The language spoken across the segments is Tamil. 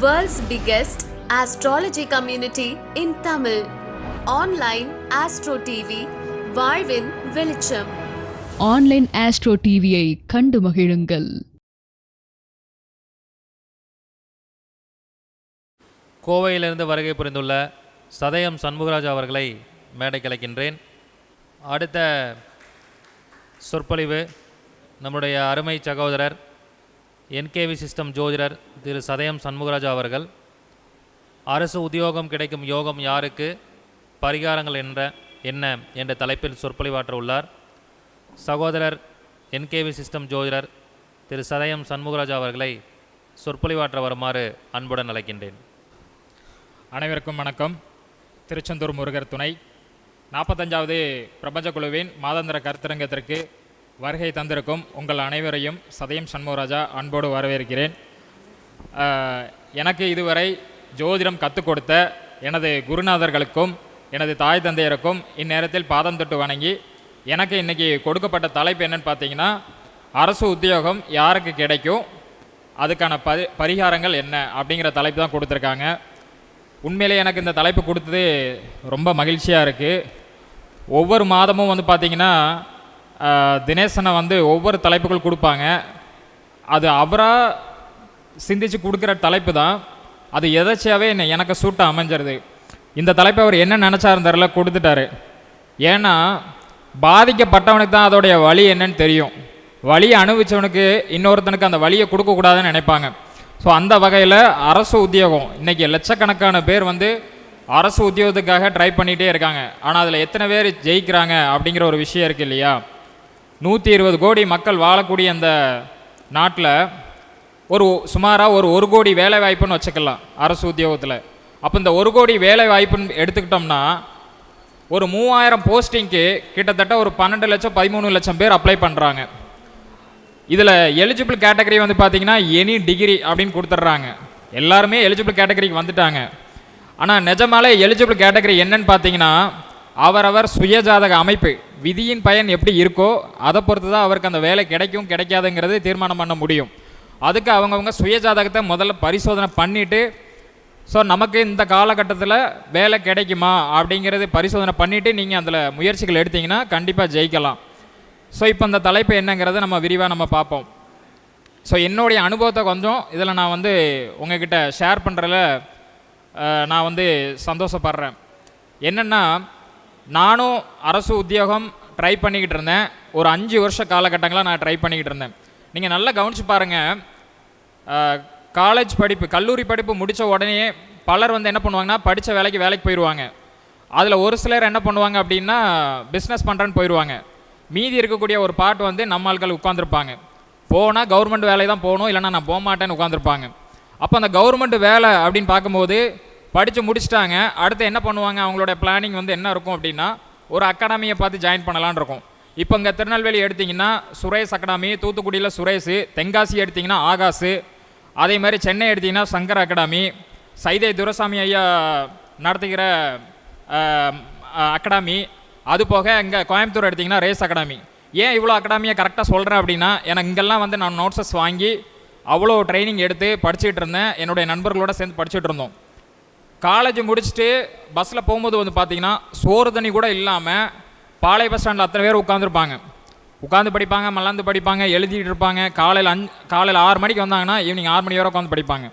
World's biggest astrology community in Tamil. Online Astro TV, வாழ்வின் வெளிச்சம். ஆன்லைன் ஆஸ்ட்ரோ டிவியை கண்டு மகிழுங்கள். கோவையிலிருந்து வருகை புரிந்துள்ள சதயம் சண்முகராஜ் அவர்களை மேடை கலைக்கின்றேன். அடுத்த சொற்பொழிவு நம்முடைய அருமை சகோதரர் என்கேவி சிஸ்டம் ஜோதிடர் திரு சதயம் சண்முகராஜா அவர்கள் அரசு உத்தியோகம் கிடைக்கும் யோகம் யாருக்கு? பரிகாரங்கள் என்ற என்ன என்ற தலைப்பில் சொற்பொழிவாற்ற உள்ளார் சகோதரர் என்கேவி சிஸ்டம் ஜோதிடர் திரு சதயம் சண்முகராஜா அவர்களை சொற்பொழிவாற்ற வருமாறு அன்புடன் அழைக்கின்றேன். அனைவருக்கும் வணக்கம். திருச்செந்தூர் முருகர் துணை. நாற்பத்தஞ்சாவது பிரபஞ்ச குழுவின் மாதாந்திர கருத்தரங்கத்திற்கு வருகை தந்திருக்கும் உங்கள் அனைவரையும் சதயம் சண்முகராஜா அன்போடு வரவேற்கிறேன். எனக்கு இதுவரை ஜோதிடம் கற்றுக் கொடுத்த எனது குருநாதர்களுக்கும் எனது தாய் தந்தையருக்கும் இந்நேரத்தில் பாதம் தொட்டு வணங்கி எனக்கு இன்றைக்கி கொடுக்கப்பட்ட தலைப்பு என்னன்னு பார்த்தீங்கன்னா அரசு உத்தியோகம் யாருக்கு கிடைக்கும் அதுக்கான பரி பரிகாரங்கள் என்ன அப்படிங்கிற தலைப்பு தான் கொடுத்துருக்காங்க. உண்மையிலே எனக்கு இந்த தலைப்பு கொடுத்தது ரொம்ப மகிழ்ச்சியாக இருக்குது ஒவ்வொரு மாதமும் வந்து பார்த்திங்கன்னா தினேசனை வந்து ஒவ்வொரு தலைப்புகள் கொடுப்பாங்க. அது அவராக சிந்திச்சு கொடுக்குற தலைப்பு தான். அது எதாச்சியாகவே என்ன எனக்கு சூட்ட அமைஞ்சிருது இந்த தலைப்பை அவர் என்ன நினச்சாருந்தாரில் கொடுத்துட்டாரு. ஏன்னா பாதிக்கப்பட்டவனுக்கு தான் அதோடைய வழி என்னன்னு தெரியும். வழியை அனுபவிச்சவனுக்கு இன்னொருத்தனுக்கு அந்த வழியை கொடுக்கக்கூடாதுன்னு நினைப்பாங்க. ஸோ அந்த வகையில் அரசு உத்தியோகம் இன்றைக்கி லட்சக்கணக்கான பேர் வந்து அரசு உத்தியோகத்துக்காக ட்ரை பண்ணிகிட்டே இருக்காங்க. ஆனால் அதில் எத்தனை பேர் ஜெயிக்கிறாங்க அப்படிங்கிற ஒரு விஷயம் இருக்குது இல்லையா? நூற்றி இருபது கோடி மக்கள் வாழக்கூடிய அந்த நாட்டில் ஒரு சுமாராக ஒரு ஒரு கோடி வேலை வாய்ப்புன்னு வச்சுக்கலாம் அரசு உத்தியோகத்தில். அப்போ இந்த ஒரு கோடி வேலை வாய்ப்புன்னு எடுத்துக்கிட்டோம்னா ஒரு மூவாயிரம் போஸ்டிங்க்கு கிட்டத்தட்ட ஒரு பன்னெண்டு லட்சம் பதிமூணு லட்சம் பேர் அப்ளை பண்ணுறாங்க இதில் எலிஜிபிள் கேட்டகரி வந்து பார்த்தீங்கன்னா எனி டிகிரி அப்படின்னு கொடுத்துட்றாங்க. எல்லாருமே எலிஜிபிள் கேட்டகரிக்கு வந்துட்டாங்க. ஆனால் நிஜமாலே எலிஜிபிள் கேட்டகரி என்னன்னு பார்த்தீங்கன்னா அவரவர் சுயஜாதக அமைப்பு. விதியின் பயன் எப்படி இருக்கோ அதை பொறுத்து தான் அவருக்கு அந்த வேலை கிடைக்கும் கிடைக்காதுங்கிறது தீர்மானம் பண்ண முடியும். அதுக்கு அவங்கவுங்க சுயஜாதகத்தை முதல்ல பரிசோதனை பண்ணிவிட்டு ஸோ நமக்கு இந்த காலகட்டத்தில் வேலை கிடைக்குமா? அப்படிங்கிறது பரிசோதனை பண்ணிவிட்டு நீங்கள் அதில் முயற்சிகள் எடுத்தீங்கன்னா கண்டிப்பாக ஜெயிக்கலாம். ஸோ இப்போ இந்த தலைப்பு என்னங்கிறத நம்ம விரிவாக நம்ம பார்ப்போம். ஸோ என்னுடைய அனுபவத்தை கொஞ்சம் இதில் நான் வந்து உங்ககிட்ட ஷேர் பண்ணுறதுல நான் வந்து சந்தோஷப்படுறேன். என்னென்னா நானும் அரசு உத்தியோகம் ட்ரை பண்ணிக்கிட்டு இருந்தேன். ஒரு அஞ்சு வருஷ காலகட்டங்களாக நான் ட்ரை பண்ணிக்கிட்டு இருந்தேன். நீங்கள் நல்லா கவனிச்சு பாருங்கள் காலேஜ் படிப்பு கல்லூரி படிப்பு முடித்த உடனே பலர் வந்து என்ன பண்ணுவாங்கன்னா படித்த வேலைக்கு வேலைக்கு போயிடுவாங்க அதில் ஒரு சிலர் என்ன பண்ணுவாங்க அப்படின்னா பிஸ்னஸ் பண்ணுறேன்னு போயிடுவாங்க மீதி இருக்கக்கூடிய ஒரு பாட்டு வந்து நம்ம ஆட்கள் உட்காந்துருப்பாங்க போனால் கவர்மெண்ட் வேலை தான் போகணும் இல்லைன்னா நான் போக மாட்டேன்னு உட்காந்துருப்பாங்க அப்போ அந்த கவர்மெண்ட் வேலை அப்படின்னு பார்க்கும்போது படித்து முடிச்சிட்டாங்க. அடுத்து என்ன பண்ணுவாங்க? அவங்களோட பிளானிங் வந்து என்ன இருக்கும் அப்படின்னா ஒரு அகாடமியை பார்த்து ஜாயின் பண்ணலான்னு இருக்கும். இப்போ இங்கே திருநெல்வேலி எடுத்திங்கன்னா சுரேஷ் அகாடமி தூத்துக்குடியில் சுரேஷ் தென்காசி எடுத்திங்கன்னா ஆகாசு அதே மாதிரி சென்னை எடுத்திங்கன்னா சங்கர் அகாடமி சைதை துரசாமி ஐயா நடத்துகிற அகாடமி அது போக இங்கே கோயம்புத்தூர் எடுத்திங்கன்னா ரேஸ் அகாடமி ஏன் இவ்வளோ அகாடமியை கரெக்டாக சொல்கிறேன் அப்படின்னா எனக்கு இங்கெல்லாம் வந்து நான் நோட்ஸஸ் வாங்கி அவ்வளோ ட்ரைனிங் எடுத்து படிச்சுட்டு இருந்தேன். என்னுடைய நண்பர்களோட சேர்ந்து படிச்சுட்டு இருந்தோம். காலேஜ் முடிச்சுட்டு பஸ்ஸில் போகும்போது வந்து பார்த்தீங்கன்னா சோறு தண்ணி கூட இல்லாமல் பாளை பஸ் ஸ்டாண்டில் அத்தனை பேர் உட்காந்துருப்பாங்க உட்காந்து படிப்பாங்க மல்லாந்து படிப்பாங்க எழுதிட்டு இருப்பாங்க. காலையில் அஞ்சு காலையில் ஆறு மணிக்கு வந்தாங்கன்னா ஈவினிங் ஆறு மணி வரை உட்காந்து படிப்பாங்க.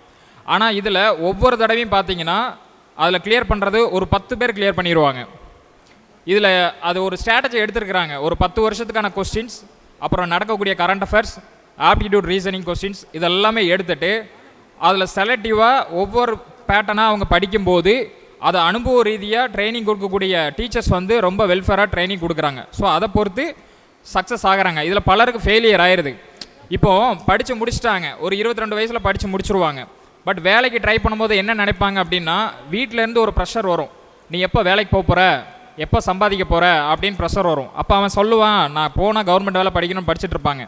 ஆனால் இதில் ஒவ்வொரு தடவையும் பார்த்தீங்கன்னா அதில் கிளியர் பண்ணுறது ஒரு பத்து பேர் கிளியர் பண்ணிடுவாங்க இதில் அது ஒரு ஸ்ட்ராட்டஜி எடுத்திருக்கிறாங்க. ஒரு பத்து வருஷத்துக்கான கொஸ்டின்ஸ் அப்புறம் நடக்கக்கூடிய current affairs aptitude reasoning questions இதெல்லாமே எடுத்துகிட்டு அதில் செலக்டிவாக ஒவ்வொரு பேட்டர்னாக அவங்க படிக்கும்போது அதை அனுபவ ரீதியாக ட்ரைனிங் கொடுக்கக்கூடிய டீச்சர்ஸ் வந்து ரொம்ப வெல்ஃபேராக ட்ரைனிங் கொடுக்குறாங்க. ஸோ அதை பொறுத்து சக்ஸஸ் ஆகுறாங்க. இதில் பலருக்கு ஃபெயிலியர் ஆயிடுது இப்போது படித்து முடிச்சிட்டாங்க. ஒரு இருபத்தி ரெண்டு வயசில் படித்து முடிச்சிருவாங்க. பட் வேலைக்கு ட்ரை பண்ணும்போது என்ன நினைப்பாங்க அப்படின்னா வீட்டிலேருந்து ஒரு ப்ரெஷர் வரும். நீ எப்போ வேலைக்கு போக போகிற எப்போ சம்பாதிக்க போகிற அப்படின்னு ப்ரெஷர் வரும். அப்போ அவன் சொல்லுவான் நான் போனால் கவர்மெண்ட் வேலை படிக்கணும்னு படிச்சுட்டு இருப்பாங்க.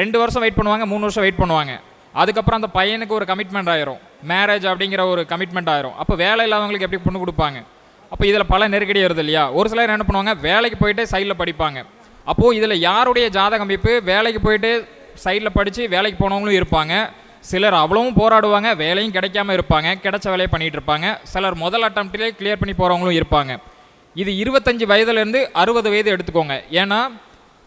ரெண்டு வருஷம் வெயிட் பண்ணுவாங்க மூணு வருஷம் வெயிட் பண்ணுவாங்க. அதுக்கப்புறம் அந்த பையனுக்கு ஒரு கமிட்மெண்ட் ஆயிரும். மேரேஜ் அப்படிங்கிற ஒரு கமிட்மெண்ட் ஆயிரும். அப்போ வேலை இல்லாதவங்களுக்கு எப்படி பொண்ணு கொடுப்பாங்க? அப்போ இதில் பல நெருக்கடி வருது இல்லையா? ஒரு சிலர் என்ன பண்ணுவாங்க? வேலைக்கு போயிட்டு சைடில் படிப்பாங்க. அப்போது இதில் யாருடைய ஜாதக அமைப்பு? வேலைக்கு போயிட்டு சைடில் படித்து வேலைக்கு போனவங்களும் இருப்பாங்க. சிலர் அவ்வளவும் போராடுவாங்க. வேலையும் கிடைக்காம இருப்பாங்க. கிடைச்ச வேலையை பண்ணிட்டு இருப்பாங்க. சிலர் முதல் அட்டம்ப்ட்லேயே கிளியர் பண்ணி போகிறவங்களும் இருப்பாங்க. இது இருபத்தஞ்சி வயதுலேருந்து அறுபது வயது எடுத்துக்கோங்க. ஏன்னா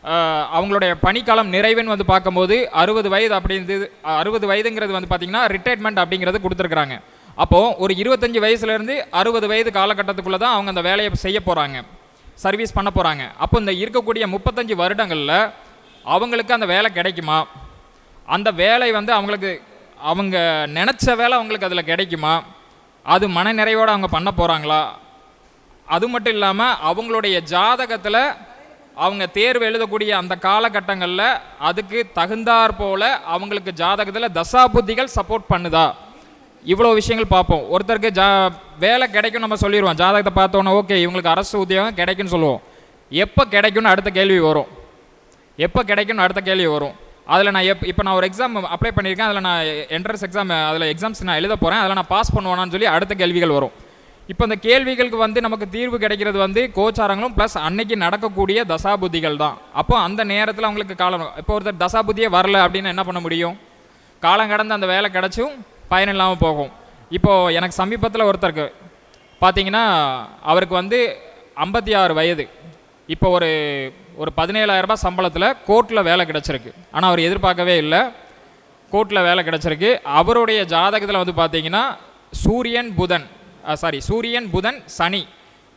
அவங்களுடைய பணிக்காலம் நிறைவுன்னு வந்து பார்க்கும்போது அறுபது வயது அப்படின்றது அறுபது வயதுங்கிறது வந்து பார்த்திங்கன்னா ரிட்டையர்மெண்ட் அப்படிங்கிறது கொடுத்துருக்குறாங்க. அப்போது ஒரு இருபத்தஞ்சி வயசுலேருந்து அறுபது வயது காலகட்டத்துக்குள்ளே தான் அவங்க அந்த வேலையை செய்ய போகிறாங்க சர்வீஸ் பண்ண போகிறாங்க அப்போ இந்த இருக்கக்கூடிய முப்பத்தஞ்சு வருடங்களில் அவங்களுக்கு அந்த வேலை கிடைக்குமா? அந்த வேலை வந்து அவங்களுக்கு அவங்க நினச்ச வேலை அவங்களுக்கு அதில் கிடைக்குமா? அது மன நிறைவோடு அவங்க பண்ண போகிறாங்களா அது மட்டும் இல்லாமல் அவங்களுடைய ஜாதகத்தில் அவங்க தேர்வு எழுதக்கூடிய அந்த காலகட்டங்களில் அதுக்கு தகுந்தாற் போல அவங்களுக்கு ஜாதகத்தில் தசாபுத்திகள் சப்போர்ட் பண்ணுதா? இவ்வளோ விஷயங்கள் பார்ப்போம். ஒருத்தருக்கு ஜா வேலை கிடைக்கும் நம்ம சொல்லிடுவோம் ஜாதகத்தை பார்த்தோன்னே ஓகே இவங்களுக்கு அரசு உத்தியோகம் கிடைக்கும்னு சொல்லுவோம். எப்போ கிடைக்கும்னு அடுத்த கேள்வி வரும். எப்போ கிடைக்கும்னு அடுத்த கேள்வி வரும். அதில் நான் எப் இப்போ நான் ஒரு எக்ஸாம் அப்ளை பண்ணியிருக்கேன். அதில் நான் என்ட்ரன்ஸ் எக்ஸாம் அதில் எக்ஸாம்ஸ் நான் எழுத போகிறேன் அதில் நான் பாஸ் பண்ணுவேனான்னு சொல்லி அடுத்த கேள்விகள் வரும். இப்போ இந்த கேள்விகளுக்கு வந்து நமக்கு தீர்வு கிடைக்கிறது வந்து கோச்சாரங்களும் ப்ளஸ் அன்னைக்கு நடக்கக்கூடிய தசாபுத்திகள் தான். அப்போ அந்த நேரத்தில் அவங்களுக்கு காலம் இப்போ ஒருத்தர் தசாபுத்தியே வரல அப்படின்னு என்ன பண்ண முடியும்? காலம் கடந்து அந்த வேலை கிடச்சும் பயன் இல்லாமல் போகும். இப்போது எனக்கு சமீபத்தில் ஒருத்தருக்கு பார்த்தீங்கன்னா அவருக்கு வந்து ஐம்பத்தி ஆறு வயது. இப்போ ஒரு ஒரு பதினேழாயிரரூபா சம்பளத்தில் கோர்ட்டில் வேலை கிடச்சிருக்கு. ஆனால் அவர் எதிர்பார்க்கவே இல்லை. கோர்ட்டில் வேலை கிடச்சிருக்கு. அவருடைய ஜாதகத்தில் வந்து பார்த்தீங்கன்னா சூரியன் புதன் சாரி சூரியன் புதன் சனி.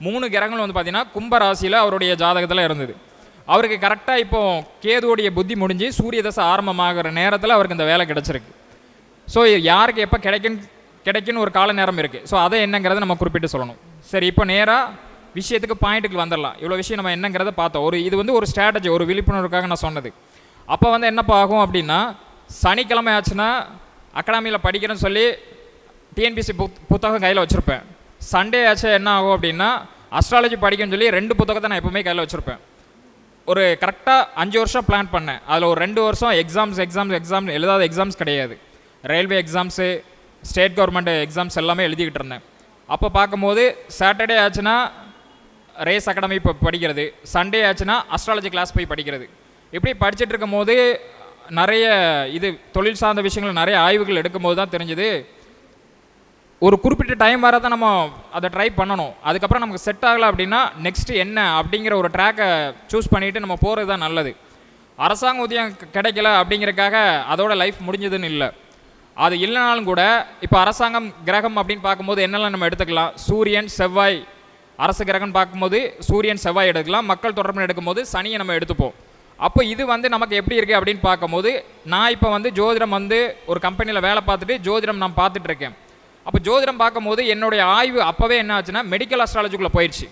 மூணு கிரகங்கள் வந்து பார்த்தீங்கன்னா கும்பராசியில் அவருடைய ஜாதகத்தில் இருந்தது. அவருக்கு கரெக்டாக இப்போ கேதுவோடைய புத்தி முடிஞ்சு சூரிய தசை ஆரம்பமாகிற நேரத்தில் அவருக்கு இந்த வேலை கிடச்சிருக்கு. ஸோ யாருக்கு எப்போ கிடைக்கும் கிடைக்குன்னு ஒரு கால நேரம் இருக்குது ஸோ அதை என்னங்கிறத நம்ம குறிப்பிட்டு சொல்லணும். சரி இப்போ நேராக விஷயத்துக்கு பாயிண்ட்டுக்கு வந்துடலாம். இவ்வளோ விஷயம் நம்ம என்னங்கிறத பார்த்தோம். ஒரு இது வந்து ஒரு ஸ்ட்ராட்டஜி ஒரு விழிப்புணர்வுக்காக நான் சொன்னது. அப்போ வந்து என்னப்பா ஆகும் அப்படின்னா சனிக்கிழமை ஆச்சுன்னா அகாடமியில் படிக்கிறேன்னு சொல்லி டிஎன்பிசி புத் புத்தகம் கையில் வச்சுருப்பேன். சண்டே ஆச்சு என்ன ஆகும் அப்படின்னா அஸ்ட்ராலஜி படிக்கணும்னு சொல்லி ரெண்டு புத்தகத்தை நான் எப்பவுமே கையில் வச்சுருப்பேன். ஒரு கரெக்டாக அஞ்சு வருஷம் பிளான் பண்ணேன். அதில் ஒரு ரெண்டு வருஷம் எக்ஸாம்ஸ் எக்ஸாம்ஸ் எக்ஸாம் எழுதாத எக்ஸாம்ஸ் கிடையாது. Railway exams state government exams எல்லாமே எழுதிக்கிட்டு இருந்தேன். அப்போ பார்க்கும்போது சாட்டர்டே ஆச்சுன்னா ரேஸ் அகாடமி இப்போ படிக்கிறது. சண்டே ஆச்சுன்னா அஸ்ட்ராலஜி கிளாஸ் போய் படிக்கிறது. இப்படி படிச்சுட்டு இருக்கும்போது நிறைய இது தொழில் சார்ந்த விஷயங்கள் நிறைய ஆய்வுகள் எடுக்கும்போது தான் தெரிஞ்சுது ஒரு குறிப்பிட்ட டைம் வர தான் நம்ம அதை ட்ரை பண்ணணும். அதுக்கப்புறம் நமக்கு செட் ஆகலை அப்படின்னா நெக்ஸ்ட்டு என்ன அப்படிங்கிற ஒரு ட்ராக்கை சூஸ் பண்ணிவிட்டு நம்ம போகிறது தான் நல்லது. அரசாங்க ஊதியம் கிடைக்கல அப்படிங்கிறதுக்காக அதோட லைஃப் முடிஞ்சதுன்னு இல்லை. அது இல்லைனாலும் கூட இப்போ அரசாங்கம் கிரகம் அப்படின்னு பார்க்கும்போது என்னெல்லாம் நம்ம எடுத்துக்கலாம்? சூரியன் செவ்வாய் அரசு கிரகம் பார்க்கும்போது சூரியன் செவ்வாய் எடுக்கலாம். மக்கள் தொடர்பு எடுக்கும்போது சனியை நம்ம எடுத்துப்போம். அப்போ இது வந்து நமக்கு எப்படி இருக்குது அப்படின்னு பார்க்கும்போது நான் இப்போ வந்து ஜோதிடம் வந்து ஒரு கம்பெனியில் வேலை பார்த்துட்டு ஜோதிடம் நான் பார்த்துட்ருக்கேன் அப்போ ஜோதிடம் பார்க்கும்போது என்னுடைய ஆய்வு அப்போவே என்ன ஆச்சுன்னா மெடிக்கல் அஸ்ட்ராலஜிக்குள்ளே போயிடுச்சு.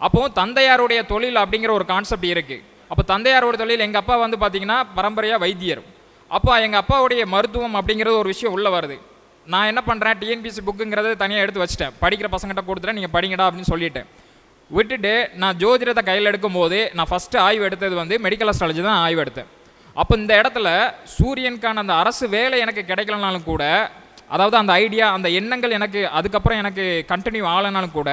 அப்போது தந்தையாருடைய தொழில் அப்படிங்கிற ஒரு கான்செப்ட் இருக்குது அப்போ தந்தையாரோட தொழில் எங்கள் அப்பா வந்து பார்த்தீங்கன்னா பரம்பரையாக வைத்தியர். அப்போ எங்கள் அப்பாவுடைய மருத்துவம் அப்படிங்கிறது ஒரு விஷயம் உள்ளே வருது. நான் என்ன பண்ணுறேன் டிஎன்பிசி புக்குங்கிறத தனியாக எடுத்து வச்சிட்டேன். படிக்கிற பசங்கிட்ட கொடுத்துட்டேன். நீங்கள் படிங்கடா அப்படின்னு சொல்லிட்டேன். விட்டுட்டு நான் ஜோதிடத்தை கையில் எடுக்கும்போது நான் ஃபஸ்ட்டு ஆய்வு எடுத்தது வந்து மெடிக்கல் அஸ்ட்ராலஜி தான் ஆய்வு எடுத்தேன். அப்போ இந்த இடத்துல சூரியனுக்கான அந்த அரசு வேலை எனக்கு கிடைக்கலனாலும் கூட அதாவது அந்த ஐடியா அந்த எண்ணங்கள் எனக்கு அதுக்கப்புறம் எனக்கு கண்டினியூ ஆகலைனாலும் கூட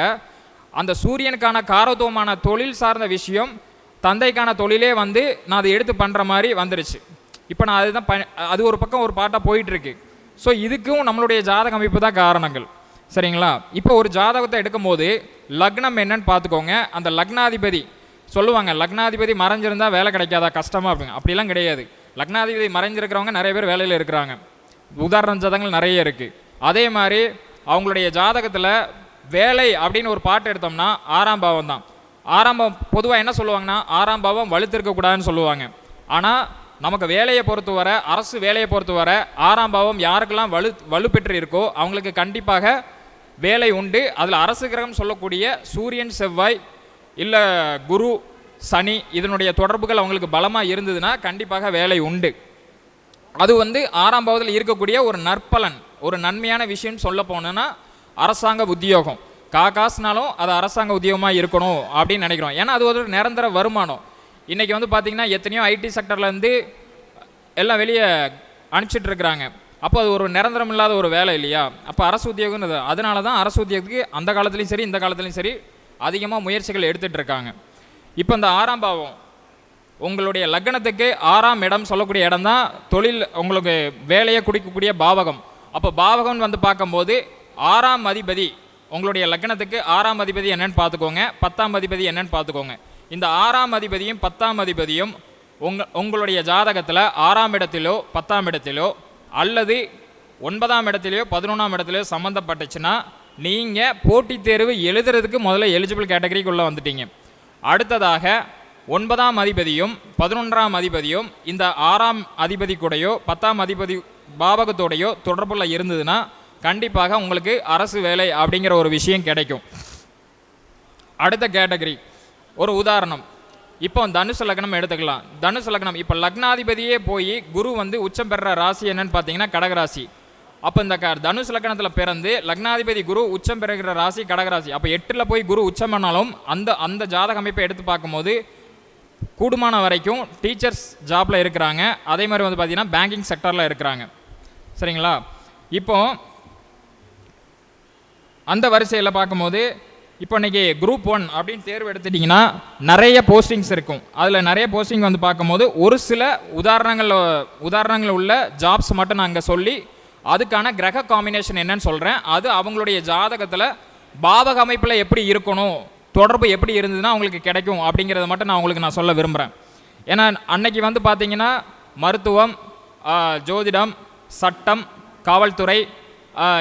அந்த சூரியனுக்கான காரத்துவமான தொழில் சார்ந்த விஷயம் தந்தைக்கான தொழிலே வந்து நான் அதை எடுத்து பண்ணுற மாதிரி வந்துருச்சு. இப்போ நான் அதுதான் ப அது ஒரு பக்கம் ஒரு பாட்டாக போயிட்டுருக்கு. ஸோ இதுக்கும் நம்மளுடைய ஜாதக அமைப்பு தான் காரணங்கள். சரிங்களா? இப்போ ஒரு ஜாதகத்தை எடுக்கும்போது லக்னம் என்னன்னு பார்த்துக்கோங்க. அந்த லக்னாதிபதி சொல்லுவாங்க லக்னாதிபதி மறைஞ்சிருந்தா வேலை கிடைக்காதா? கஷ்டமாக அப்படிங்க அப்படிலாம் கிடையாது. லக்னாதிபதி மறைஞ்சிருக்கிறவங்க நிறைய பேர் வேலையில் இருக்கிறாங்க. உதாரண ஜாதகங்கள் நிறைய இருக்குது அதே மாதிரி அவங்களுடைய ஜாதகத்தில் வேலை அப்படின்னு ஒரு பாட்டு எடுத்தோம்னா ஆறாம் பாவம் தான். ஆறாம் பாவம் பொதுவாக என்ன சொல்லுவாங்கன்னா ஆறாம் பாவம் வலுத்திருக்கக்கூடாதுன்னு சொல்லுவாங்க. ஆனால் நமக்கு வேலையை பொறுத்தவரை அரசு வேலையை பொறுத்தவரை ஆறாம் பாவம் யாருக்கெல்லாம் வலு வலுப்பெற்று இருக்கோ அவங்களுக்கு கண்டிப்பாக வேலை உண்டு. அதில் அரசு கிரகம் சொல்லக்கூடிய சூரியன் செவ்வாய் இல்லை குரு சனி இதனுடைய தொடர்புகள் அவங்களுக்கு பலமாக இருந்ததுன்னா கண்டிப்பாக வேலை உண்டு. அது வந்து ஆறாம் பாவத்தில் இருக்கக்கூடிய ஒரு நற்பலன் ஒரு நன்மையான விஷயம் சொல்ல போனோன்னா அரசாங்க உத்தியோகம். கா காசுனாலும் அது அரசாங்க உத்தியோகமாக இருக்கணும் அப்படின்னு நினைக்கிறோம். ஏன்னா அது ஒரு நிரந்தர வருமானம். இன்றைக்கி வந்து பார்த்திங்கன்னா எத்தனையோ ஐடி செக்டர்லேருந்து எல்லாம் வெளியே அனுப்பிச்சிட்ருக்குறாங்க அப்போ அது ஒரு நிரந்தரம் இல்லாத ஒரு வேலை இல்லையா? அப்போ அரசு உத்தியோகம்னு அதனால தான் அரசு உத்தியோகத்துக்கு அந்த காலத்துலேயும் சரி இந்த காலத்துலேயும் சரி அதிகமாக முயற்சிகள் எடுத்துகிட்டு இருக்காங்க. இப்போ இந்த ஆறாம் பாவம் உங்களுடைய லக்னத்துக்கு ஆறாம் இடம் சொல்லக்கூடிய இடம் தான் தொழில் உங்களுக்கு வேலையை குடிக்கக்கூடிய பாவகம். அப்போ பாவகம்னு வந்து பார்க்கும்போது ஆறாம் அதிபதி உங்களுடைய லக்னத்துக்கு ஆறாம் அதிபதி என்னன்னு பார்த்துக்கோங்க பத்தாம் அதிபதி என்னன்னு பார்த்துக்கோங்க. இந்த ஆறாம் அதிபதியும் பத்தாம் அதிபதியும் உங்க உங்களுடைய ஜாதகத்தில் ஆறாம் இடத்திலோ பத்தாம் இடத்திலோ அல்லது ஒன்பதாம் இடத்துலையோ பதினொன்றாம் இடத்துலையோ சம்மந்தப்பட்டுச்சுன்னா நீங்கள் போட்டித் தேர்வு எழுதுறதுக்கு முதல்ல எலிஜிபிள் கேட்டகரிக்குள்ளே வந்துட்டீங்க. அடுத்ததாக ஒன்பதாம் அதிபதியும் பதினொன்றாம் அதிபதியும் இந்த ஆறாம் அதிபதி பத்தாம் அதிபதி பாவகத்தோடையோ தொடர்புள்ள இருந்ததுன்னா கண்டிப்பாக உங்களுக்கு அரசு வேலை அப்படிங்கிற ஒரு விஷயம் கிடைக்கும். அடுத்த கேட்டகரி ஒரு உதாரணம். இப்போ தனுசு லக்னம் எடுத்துக்கலாம். தனுசு லக்னம் இப்போ லக்னாதிபதியே போய் குரு வந்து உச்சம் பெற ராசி என்னன்னு பார்த்தீங்கன்னா கடகராசி. அப்போ இந்த க தனுஷ் லக்னத்தில் பிறந்து லக்னாதிபதி குரு உச்சம் பெறுகிற ராசி கடகராசி. அப்போ எட்டில் போய் குரு உச்சம் பண்ணாலும் அந்த அந்த ஜாதக அமைப்பை எடுத்து பார்க்கும்போது கூடுமான வரைக்கும் டீச்சர்ஸ் ஜாப்பில் இருக்கிறாங்க. அதே மாதிரி வந்து பார்த்தீங்கன்னா பேங்கிங் செக்டரில் இருக்கிறாங்க. சரிங்களா? இப்போ அந்த வரிசையில் பார்க்கும்போது இப்போ இன்னைக்கு குரூப் ஒன் அப்படின்னு தேர்வு எடுத்துட்டிங்கன்னா நிறைய போஸ்டிங்ஸ் இருக்கும். அதில் நிறைய போஸ்டிங் வந்து பார்க்கும்போது ஒரு சில உதாரணங்கள் உதாரணங்கள் உள்ள ஜாப்ஸ் மட்டும் நான் அங்கே சொல்லி அதுக்கான கிரக காம்பினேஷன் என்னன்னு சொல்கிறேன் அது அவங்களுடைய ஜாதகத்தில் பாவக அமைப்பில் எப்படி இருக்கணும்? தொடர்பு எப்படி இருந்ததுன்னா அவங்களுக்கு கிடைக்கும் அப்படிங்கிறத மட்டும் நான் உங்களுக்கு நான் சொல்ல விரும்புகிறேன் ஏன்னா அன்னைக்கு வந்து பார்த்தீங்கன்னா மருத்துவம் ஜோதிடம் சட்டம் காவல்துறை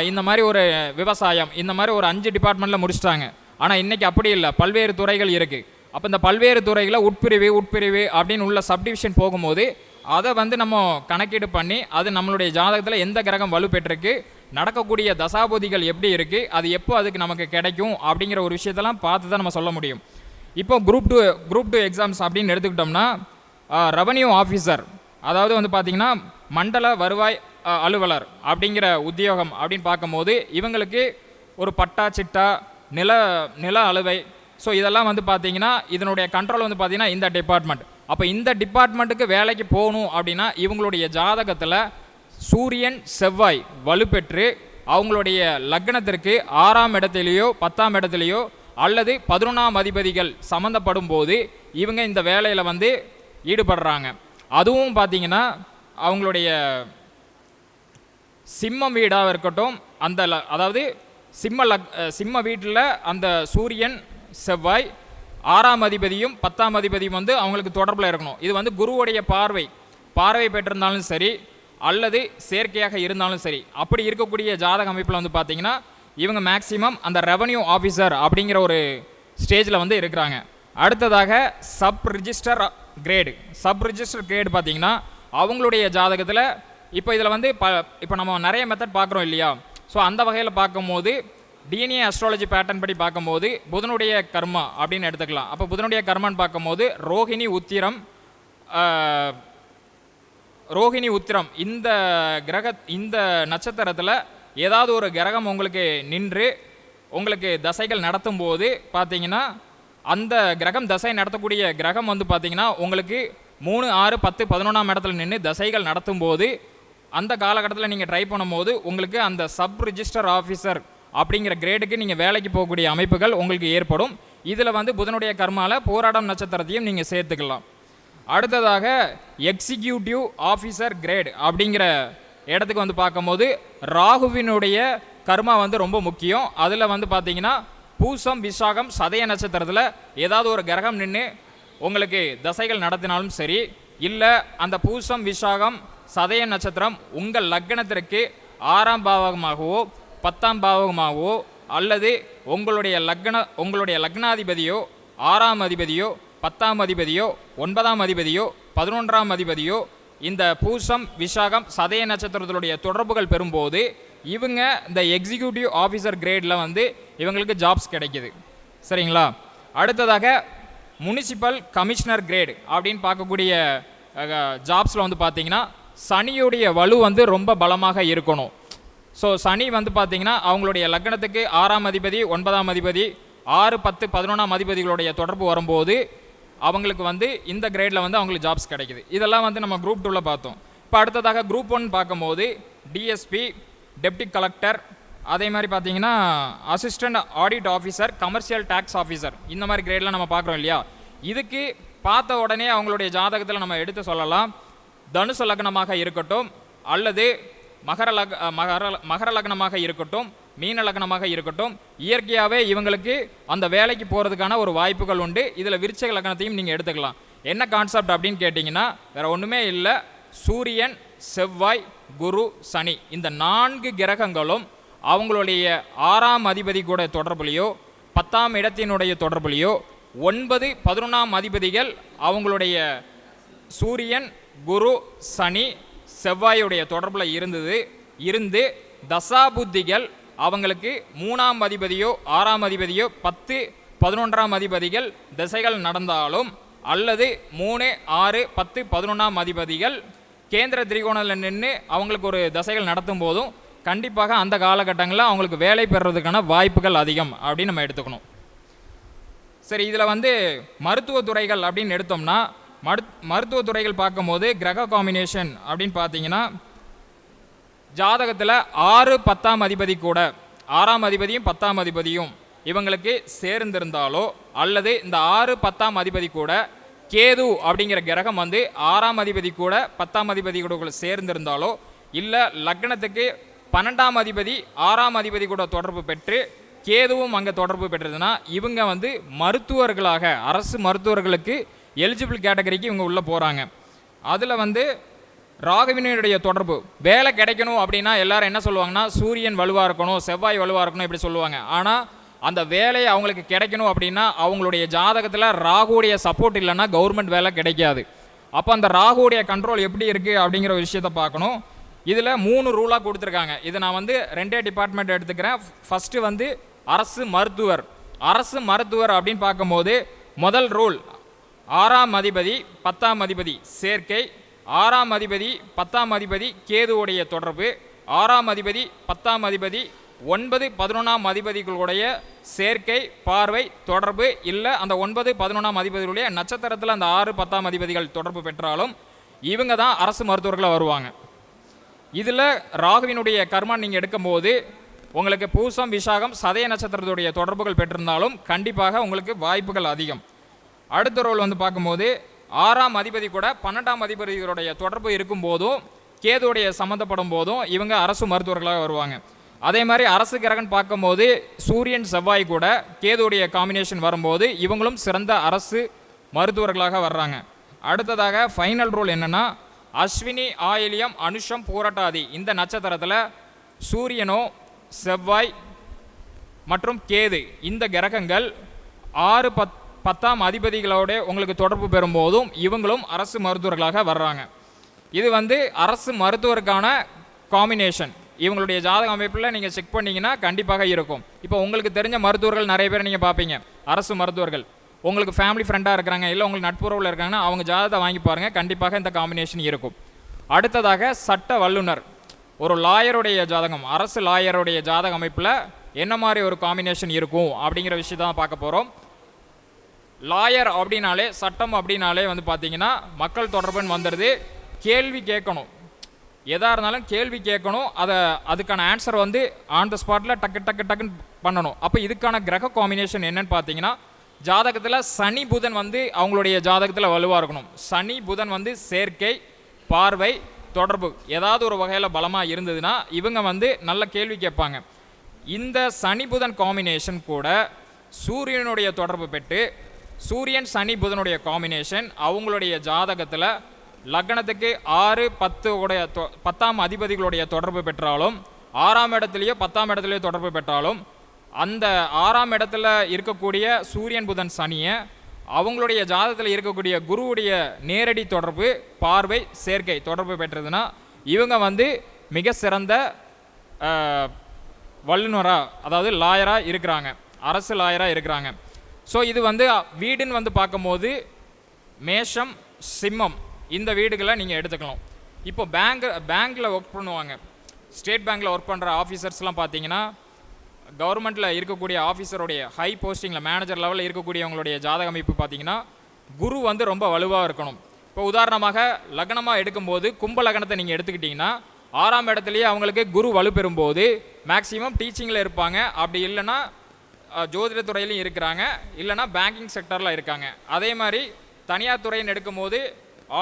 இந்த மாதிரி ஒரு விவசாயம் இந்த மாதிரி ஒரு அஞ்சு டிபார்ட்மெண்ட்டில் முடிச்சிட்டாங்க. ஆனால் இன்றைக்கி அப்படி இல்லை. பல்வேறு துறைகள் இருக்குது அப்போ இந்த பல்வேறு துறைகளை உட்பிரிவு உட்பிரிவு அப்படின்னு உள்ள சப்டிவிஷன் போகும்போது அதை வந்து நம்ம கணக்கீடு பண்ணி அது நம்மளுடைய ஜாதகத்தில் எந்த கிரகம் வலுப்பெற்றிருக்கு நடக்கக்கூடிய தசாபதிகள் எப்படி இருக்குது அது எப்போ அதுக்கு நமக்கு கிடைக்கும் அப்படிங்கிற ஒரு விஷயத்தெல்லாம் பார்த்து தான் நம்ம சொல்ல முடியும். இப்போ group two group two exams அப்படின்னு எடுத்துக்கிட்டோம்னா ரெவன்யூ ஆஃபீஸர் அதாவது வந்து பார்த்திங்கன்னா மண்டல வருவாய் அலுவலர் அப்படிங்கிற உத்தியோகம் அப்படின்னு பார்க்கும்போது இவங்களுக்கு ஒரு பட்டா சிட்டா நில நில அலுவை ஸோ இதெல்லாம் வந்து பார்த்திங்கன்னா இதனுடைய கண்ட்ரோல் வந்து பார்த்தீங்கன்னா இந்த டிபார்ட்மெண்ட் அப்போ இந்த டிபார்ட்மெண்ட்டுக்கு வேலைக்கு போகணும் அப்படின்னா இவங்களுடைய ஜாதகத்தில் சூரியன் செவ்வாய் வலுப்பெற்று அவங்களுடைய லக்னத்திற்கு ஆறாம் இடத்திலேயோ பத்தாம் இடத்துலையோ அல்லது பதினொன்றாம் அதிபதிகள் சம்மந்தப்படும் போது இவங்க இந்த வேலையில் வந்து ஈடுபடுறாங்க. அதுவும் பார்த்தீங்கன்னா அவங்களுடைய சிம்மம் வீடாக இருக்கட்டும் அந்த அதாவது சிம்ம லக் சிம்ம வீட்டில் அந்த சூரியன் செவ்வாய் ஆறாம் அதிபதியும் பத்தாம் அதிபதியும் வந்து அவங்களுக்கு தொடர்பில் இருக்கணும். இது வந்து குருவுடைய பார்வை. பார்வை பெற்றிருந்தாலும் சரி அல்லது செயற்கையாக இருந்தாலும் சரி. அப்படி இருக்கக்கூடிய ஜாதக அமைப்பில் வந்து பார்த்தீங்கன்னா இவங்க மேக்சிமம் அந்த ரெவன்யூ ஆஃபீஸர் அப்படிங்கிற ஒரு ஸ்டேஜில் வந்து இருக்கிறாங்க. அடுத்ததாக sub register grade sub register grade பார்த்தீங்கன்னா அவங்களுடைய ஜாதகத்தில் இப்போ இதில் வந்து ப இப்போ நம்ம நிறைய மெத்தட் பார்க்குறோம் இல்லையா? ஸோ அந்த வகையில் பார்க்கும்போது டிஎன்ஏ அஸ்ட்ராலஜி பேட்டர்ன் படி பார்க்கும்போது புதனுடைய கர்மா அப்படின்னு எடுத்துக்கலாம். அப்போ புதனுடைய கர்மான்னு பார்க்கும்போது ரோஹிணி உத்திரம் ரோஹிணி உத்திரம் இந்த கிரக இந்த நட்சத்திரத்தில் ஏதாவது ஒரு கிரகம் உங்களுக்கு நின்று உங்களுக்கு தசைகள் நடத்தும் போது பார்த்தீங்கன்னா அந்த கிரகம் தசை நடத்தக்கூடிய கிரகம் வந்து பார்த்தீங்கன்னா உங்களுக்கு மூணு ஆறு பத்து பதினொன்றாம் இடத்துல நின்று தசைகள் நடத்தும் போது அந்த காலகட்டத்தில் நீங்கள் ட்ரை பண்ணும்போது உங்களுக்கு அந்த சப் ரிஜிஸ்டர் ஆஃபீஸர் அப்படிங்கிற கிரேடுக்கு நீங்கள் வேலைக்கு போகக்கூடிய அமைப்புகள் உங்களுக்கு ஏற்படும். இதில் வந்து புதனுடைய கர்மாவில் போராடம் நட்சத்திரத்தையும் நீங்கள் சேர்த்துக்கலாம். அடுத்ததாக எக்ஸிக்யூட்டிவ் ஆஃபீஸர் கிரேட் அப்படிங்கிற இடத்துக்கு வந்து பார்க்கும்போது ராகுவினுடைய கர்மா வந்து ரொம்ப முக்கியம். அதில் வந்து பார்த்தீங்கன்னா பூசம் விசாகம் சதய நட்சத்திரத்தில் ஏதாவது ஒரு கிரகம் நின்று உங்களுக்கு தசைகள் நடத்தினாலும் சரி இல்லை அந்த பூசம் விசாகம் சதய நட்சத்திரம் உங்கள் லக்னத்திற்கு ஆறாம் பாவகமாகவோ பத்தாம் பாவகமாகவோ அல்லது உங்களுடைய லக்ன உங்களுடைய லக்னாதிபதியோ ஆறாம் அதிபதியோ பத்தாம் அதிபதியோ ஒன்பதாம் அதிபதியோ பதினொன்றாம் அதிபதியோ இந்த பூசம் விசாகம் சதய நட்சத்திரத்தினுடைய தொடர்புகள் பெறும்போது இவங்க இந்த எக்ஸிக்யூட்டிவ் ஆஃபீஸர் கிரேடில் வந்து இவங்களுக்கு ஜாப்ஸ் கிடைக்குது. சரிங்களா? அடுத்ததாக முனிசிபல் கமிஷனர் கிரேடு அப்படின்னு பார்க்கக்கூடிய ஜாப்ஸில் வந்து பார்த்தீங்கன்னா சனியுடைய வலு வந்து ரொம்ப பலமாக இருக்கணும். ஸோ சனி வந்து பார்த்தீங்கன்னா அவங்களுடைய லக்னத்துக்கு ஆறாம் அதிபதி ஒன்பதாம் அதிபதி ஆறு பத்து பதினொன்றாம் அதிபதிகளுடைய தொடர்பு வரும்போது அவங்களுக்கு வந்து இந்த கிரேடில் வந்து அவங்களுக்கு ஜாப்ஸ் கிடைக்குது. இதெல்லாம் வந்து நம்ம குரூப் டூவில் பார்த்தோம். இப்போ அடுத்ததாக குரூப் ஒன் பார்க்கும்போது டிஎஸ்பி டெப்டி கலெக்டர் அதே மாதிரி பார்த்தீங்கன்னா assistant audit officer commercial tax officer இந்த மாதிரி கிரேட்லாம் நம்ம பார்க்குறோம் இல்லையா? இதுக்கு பார்த்த உடனே அவங்களுடைய ஜாதகத்தில் நம்ம எடுத்து சொல்லலாம். தனுசு லக்னமாக இருக்கட்டும் அல்லது மகர லக் மகர மகர லக்னமாக இருக்கட்டும் மீன லக்னமாக இருக்கட்டும் இயற்கையாகவே இவங்களுக்கு அந்த வேலைக்கு போகிறதுக்கான ஒரு வாய்ப்புகள் உண்டு. இதில் விருச்சக லக்னத்தையும் நீங்கள் எடுத்துக்கலாம். என்ன கான்செப்ட் அப்படின்னு கேட்டிங்கன்னா வேற ஒன்றுமே இல்லை. சூரியன் செவ்வாய் குரு சனி இந்த நான்கு கிரகங்களும் அவங்களுடைய ஆறாம் அதிபதி கூட தொடர்புலையோ பத்தாம் இடத்தினுடைய தொடர்புலையோ ஒன்பது பதினொன்றாம் அதிபதிகள் அவங்களுடைய சூரியன் குரு சனி செவ்வாயுடைய தொடர்பில் இருந்தது. இருந்து தசாபுத்திகள் அவங்களுக்கு மூணாம் அதிபதியோ ஆறாம் அதிபதியோ பத்து பதினொன்றாம் அதிபதிகள் திசைகள் நடந்தாலும் அல்லது மூணு ஆறு பத்து பதினொன்றாம் அதிபதிகள் கேந்திர திரிகோணத்தில் நின்று அவங்களுக்கு ஒரு தசைகள் நடத்தும் போதும் கண்டிப்பாக அந்த காலகட்டங்களில் அவங்களுக்கு வேலை பெறுறதுக்கான வாய்ப்புகள் அதிகம் அப்படின்னு நம்ம எடுத்துக்கணும். சரி இதில் வந்து மருத்துவ துறைகள் அப்படின்னு எடுத்தோம்னா மரு மருத்துவ துறைகள் பார்க்கும்போது கிரக காம்பினேஷன் அப்படின்னு பார்த்தீங்கன்னா ஜாதகத்தில் ஆறு பத்தாம் அதிபதி கூட ஆறாம் அதிபதியும் பத்தாம் அதிபதியும் இவங்களுக்கு சேர்ந்திருந்தாலோ அல்லது இந்த ஆறு பத்தாம் அதிபதி கூட கேது அப்படிங்கிற கிரகம் வந்து ஆறாம் அதிபதி கூட பத்தாம் அதிபதி கூட சேர்ந்திருந்தாலோ இல்லை லக்னத்துக்கு பன்னெண்டாம் அதிபதி ஆறாம் அதிபதி கூட தொடர்பு பெற்று கேதுவும் அங்கே தொடர்பு பெற்றதுன்னா இவங்க வந்து மருத்துவர்களாக அரசு மருத்துவர்களுக்கு எலிஜிபிள் கேட்டகரிக்கு இவங்க உள்ளே போகிறாங்க அதில் வந்து ராகவினுடைய தொடர்பு வேலை கிடைக்கணும் அப்படின்னா எல்லாரும் என்ன சொல்லுவாங்கன்னா சூரியன் வலுவாக இருக்கணும் செவ்வாய் வலுவாக இருக்கணும் இப்படி சொல்லுவாங்க. ஆனால் அந்த வேலை அவங்களுக்கு கிடைக்கணும் அப்படின்னா அவங்களுடைய ஜாதகத்தில் ராகுடைய சப்போர்ட் இல்லைன்னா கவர்மெண்ட் வேலை கிடைக்காது. அப்போ அந்த ராகுடைய கண்ட்ரோல் எப்படி இருக்குது அப்படிங்கிற ஒரு விஷயத்தை பார்க்கணும். இதில் மூணு ரூலாக கொடுத்துருக்காங்க. இது நான் வந்து ரெண்டே டிபார்ட்மெண்ட் எடுத்துக்கிறேன். ஃபஸ்ட்டு வந்து அரசு மருத்துவர். அரசு மருத்துவர் அப்படின்னு பார்க்கும்போது முதல் ரூல் ஆறாம் அதிபதி பத்தாம் அதிபதி சேர்க்கை ஆறாம் அதிபதி பத்தாம் அதிபதி கேதுவுடைய தொடர்பு ஆறாம் அதிபதி பத்தாம் அதிபதி ஒன்பது பதினொன்றாம் அதிபதிகளுடைய சேர்க்கை பார்வை தொடர்பு இல்லை அந்த ஒன்பது பதினொன்றாம் அதிபதிகளுடைய நட்சத்திரத்தில் அந்த ஆறு பத்தாம் அதிபதிகள் தொடர்பு பெற்றாலும் இவங்க தான் அரசு மருத்துவர்களாக வருவாங்க. இதில் ராகுவினுடைய கர்மா நீங்கள் எடுக்கும்போது உங்களுக்கு பூசம் விசாகம் சதய நட்சத்திரத்துடைய தொடர்புகள் பெற்றிருந்தாலும் கண்டிப்பாக உங்களுக்கு வாய்ப்புகள் அதிகம். அடுத்த ரோல் வந்து பார்க்கும்போது ஆறாம் அதிபதி கூட பன்னெண்டாம் அதிபதிகளுடைய தொடர்பு இருக்கும் போதும் கேதுவுடைய சம்மந்தப்படும் போதும் இவங்க அரசு மருத்துவர்களாக வருவாங்க. அதே மாதிரி அரசு கிரகன் பார்க்கும்போது சூரியன் செவ்வாய் கூட கேதுவுடைய காம்பினேஷன் வரும்போது இவங்களும் சிறந்த அரசு மருத்துவர்களாக வர்றாங்க. அடுத்ததாக ஃபைனல் ரோல் என்னென்னா அஸ்வினி ஆயிலியம் அனுஷம் பூரட்டாதி இந்த நட்சத்திரத்தில் சூரியனோ செவ்வாய் மற்றும் கேது இந்த கிரகங்கள் ஆறு பத் பத்தாம் அதிபதிகளோட உங்களுக்கு தொடர்பு பெறும்போதும் இவங்களும் அரசு மருத்துவர்களாக வர்றாங்க. இது வந்து அரசு மருத்துவருக்கான காம்பினேஷன் இவங்களுடைய ஜாதக அமைப்பில் நீங்கள் செக் பண்ணிங்கன்னா கண்டிப்பாக இருக்கும். இப்போ உங்களுக்கு தெரிஞ்ச மருத்துவர்கள் நிறைய பேர் நீங்கள் பார்ப்பீங்க. அரசு மருத்துவர்கள். உங்களுக்கு ஃபேமிலி ஃப்ரெண்டாக இருக்கிறாங்க இல்லை உங்களுக்கு நட்புறவில் இருக்காங்கன்னா அவங்க ஜாதகத்தை வாங்கி பாருங்கள் கண்டிப்பாக இந்த காம்பினேஷன் இருக்கும். அடுத்ததாக சட்ட வல்லுனர் ஒரு லாயருடைய ஜாதகம் அரசு லாயருடைய ஜாதக அமைப்பில் என்ன மாதிரி ஒரு காம்பினேஷன் இருக்கும் அப்படிங்கிற விஷயத்தான் பார்க்க போகிறோம் லாயர் அப்படின்னாலே சட்டம் அப்படின்னாலே வந்து பார்த்தீங்கன்னா மக்கள் தொடர்புன்னு வந்துடுது. கேள்வி கேட்கணும். எதாக இருந்தாலும் கேள்வி கேட்கணும். அதை அதுக்கான ஆன்சர் வந்து ஆன் த ஸ்பாட்டில் டக்கு டக்கு டக்குன்னு பண்ணணும். அப்போ இதுக்கான கிரக காம்பினேஷன் என்னன்னு பார்த்தீங்கன்னா ஜாதகத்தில் சனி புதன் வந்து அவங்களுடைய ஜாதகத்தில் வலுவாக இருக்கணும். சனி புதன் வந்து சேர்க்கை பார்வை தொடர்பு ஏதாவது ஒரு வகையில் பலமாக இருந்ததுன்னா இவங்க வந்து நல்ல கேள்வி கேட்பாங்க. இந்த சனி புதன் காம்பினேஷன் கூட சூரியனுடைய தொடர்பு பெற்று சூரியன் சனி புதனுடைய காம்பினேஷன் அவங்களுடைய ஜாதகத்தில் லக்னத்துக்கு ஆறு பத்து உடைய தொ- பத்தாம் அதிபதிகளுடைய தொடர்பு பெற்றாலும் ஆறாம் இடத்துலையோ பத்தாம் இடத்துலையோ தொடர்பு பெற்றாலும் அந்த ஆறாம் இடத்துல இருக்கக்கூடிய சூரியன் புதன் சனியை அவங்களுடைய ஜாதகத்தில் இருக்கக்கூடிய குருவுடைய நேரடி தொடர்பு பார்வை சேர்க்கை தொடர்பு பெற்றதுன்னா இவங்க வந்து மிக சிறந்த வல்லுநராக வல்லுனராக அதாவது லாயராக இருக்கிறாங்க. அரசு லாயராக இருக்கிறாங்க. ஸோ இது வந்து வீடுன்னு வந்து பார்க்கும்போது மேஷம் சிம்மம் இந்த வீடுகளை நீங்கள் எடுத்துக்கலாம். இப்போ பேங்க் பேங்க்கில் ஒர்க் பண்ணுவாங்க. ஸ்டேட் பேங்க்கில் ஒர்க் பண்ணுற ஆஃபீஸர்ஸ்லாம் பார்த்தீங்கன்னா கவர்மெண்ட்டில் இருக்கக்கூடிய ஆஃபீஸருடைய ஹை போஸ்டிங்கில் மேனேஜர் லெவலில் இருக்கக்கூடியவங்களுடைய ஜாதக அமைப்பு பார்த்தீங்கன்னா குரு வந்து ரொம்ப வலுவாக இருக்கணும். இப்போ உதாரணமாக லக்னமாக எடுக்கும்போது கும்ப லக்னத்தை நீங்கள் எடுத்துக்கிட்டிங்கன்னா ஆறாம் இடத்துலையே அவங்களுக்கு குரு வலு பெறும்போது மேக்ஸிமம் டீச்சிங்கில் இருப்பாங்க. அப்படி இல்லைன்னா ஜோதிடத்துறையிலையும் இருக்கிறாங்க. இல்லைன்னா பேங்கிங் செக்டரில் இருக்காங்க. அதே மாதிரி தனியார் துறைன்னு எடுக்கும்போது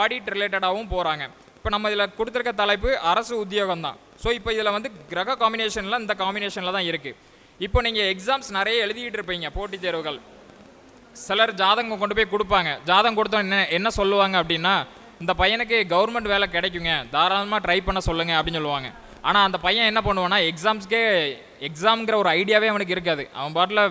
ஆடிட் ரிலேட்டடாகவும் போகிறாங்க இப்போ நம்ம இதில் கொடுத்துருக்க தலைப்பு அரசு உத்தியோகம் தான். ஸோ இப்போ இதில் வந்து கிரக காம்பினேஷனில் இந்த காம்பினேஷனில் தான் இருக்குது இப்போ நீங்கள் எக்ஸாம்ஸ் நிறைய எழுதிக்கிட்டு இருப்பீங்க போட்டித் தேர்வுகள். சிலர் ஜாதகம் கொண்டு போய் கொடுப்பாங்க. ஜாதகம் கொடுத்தோம் என்ன என்ன சொல்லுவாங்க அப்படின்னா இந்த பையனுக்கு கவர்மெண்ட் வேலை கிடைக்குங்க. தாராளமாக ட்ரை பண்ண சொல்லுங்கள் அப்படின்னு சொல்லுவாங்க. ஆனால் அந்த பையன் என்ன பண்ணுவான்னா எக்ஸாம்ஸ்க்கே எக்ஸாம்ங்கிற ஒரு ஐடியாவே அவனுக்கு இருக்காது. அவன் பாட்டில்